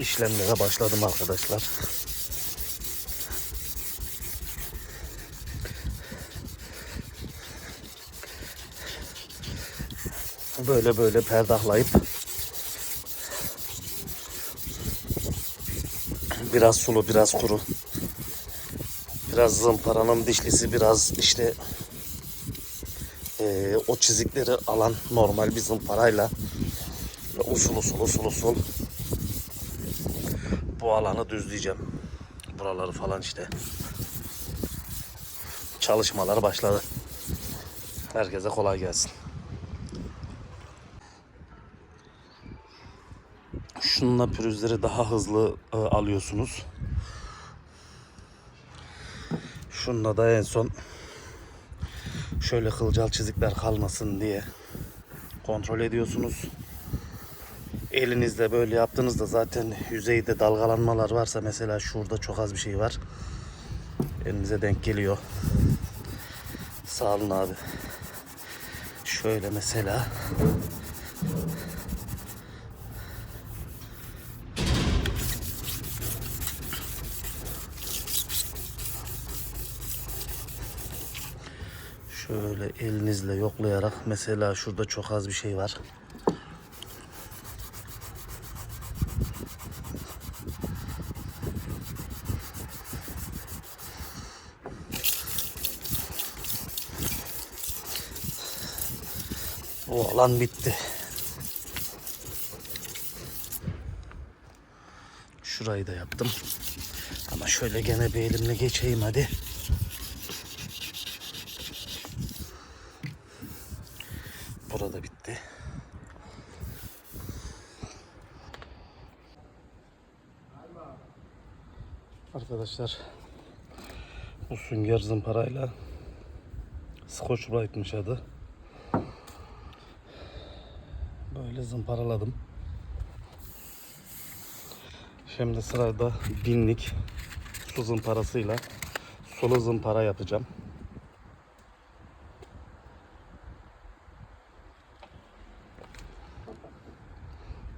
işlemlere başladım arkadaşlar. Böyle böyle perdahlayıp biraz sulu biraz kuru biraz zımparanın dişlisi biraz işte eee, o çizikleri alan normal bir zımparayla usul usul usul usul bu alanı düzleyeceğim. Buraları falan işte. Çalışmalar başladı. Herkese kolay gelsin. Şununla pürüzleri daha hızlı e, alıyorsunuz. Şununla da en son şöyle kılcal çizikler kalmasın diye kontrol ediyorsunuz. Elinizle böyle yaptığınızda zaten yüzeyde dalgalanmalar varsa mesela şurada çok az bir şey var. Elinize denk geliyor. Sağ olun abi. Şöyle mesela Şöyle elinizle yoklayarak mesela şurada çok az bir şey var. Bu alan bitti. Şurayı da yaptım. Ama şöyle gene bir elimle geçeyim hadi. Burada bitti. Arkadaşlar bu sünger zımparayla Scotch Brite'miş adı. Böyle zımparaladım. Şimdi sırada binlik su zımparasıyla sulu zımpara yapacağım.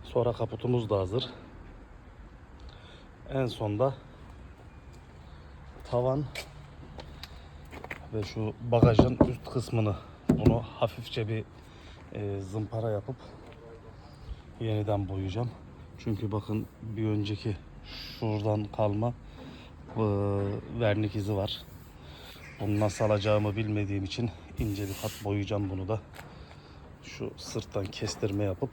Sonra kaputumuz da hazır. En sonda tavan ve şu bagajın üst kısmını bunu hafifçe bir e, zımpara yapıp yeniden boyayacağım. Çünkü bakın bir önceki şuradan kalma e, vernik izi var. Bunu nasıl alacağımı bilmediğim için ince bir kat boyayacağım bunu da. Şu sırttan kestirme yapıp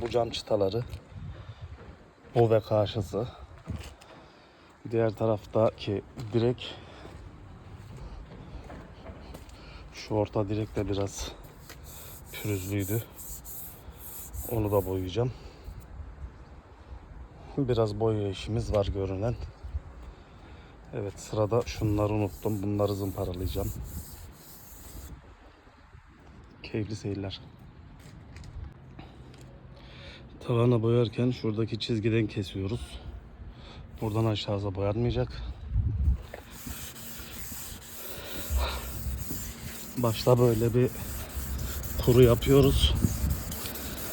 bu cam çıtaları bu ve karşısı diğer taraftaki direk şu orta direk de biraz pürüzlüydü. Onu da boyayacağım. Biraz boya işimiz var görünen. Evet sırada şunları unuttum. Bunları zımparalayacağım. Keyifli seyirler. Tavana boyarken şuradaki çizgiden kesiyoruz. Buradan aşağıya boyanmayacak. Başta böyle bir kuru yapıyoruz.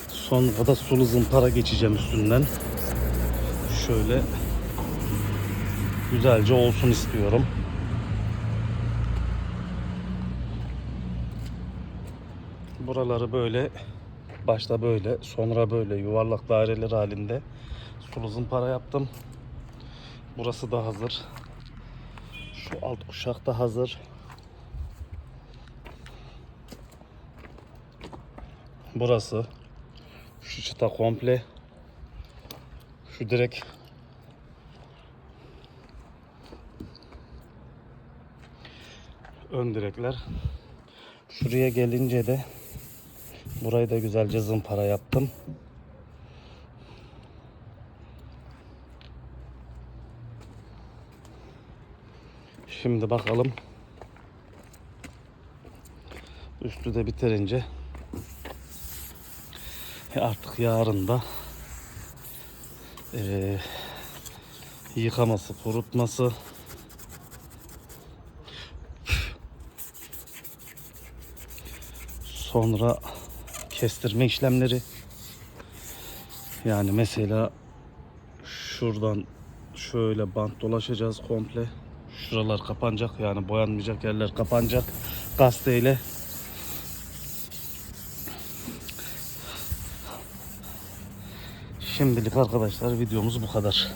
Sonra da sulu zımpara geçeceğim üstünden. Şöyle güzelce olsun istiyorum. Buraları böyle Başta böyle, sonra böyle yuvarlak daireler halinde sulu zımpara yaptım. Burası da hazır. Şu alt kuşak da hazır. Burası. Şu çıta komple. Şu direk. Ön direkler. Şuraya gelince de Burayı da güzelce zımpara yaptım. Şimdi bakalım. Üstü de bitirince artık yarın da eee, yıkaması, kurutması sonra kestirme işlemleri. Yani mesela şuradan şöyle bant dolaşacağız komple. Şuralar kapanacak yani boyanmayacak yerler kapanacak gazeteyle. Şimdilik arkadaşlar videomuz bu kadar.